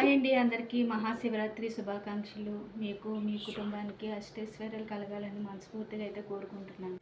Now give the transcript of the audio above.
Hi అండి అందరికీ మహాశివరాత్రి శుభాకాంక్షలు. మీకు మీ కుటుంబానికి అష్టైశ్వర్యాలు కలగాలని మనస్ఫూర్తిగా అయితే కోరుకుంటున్నాను.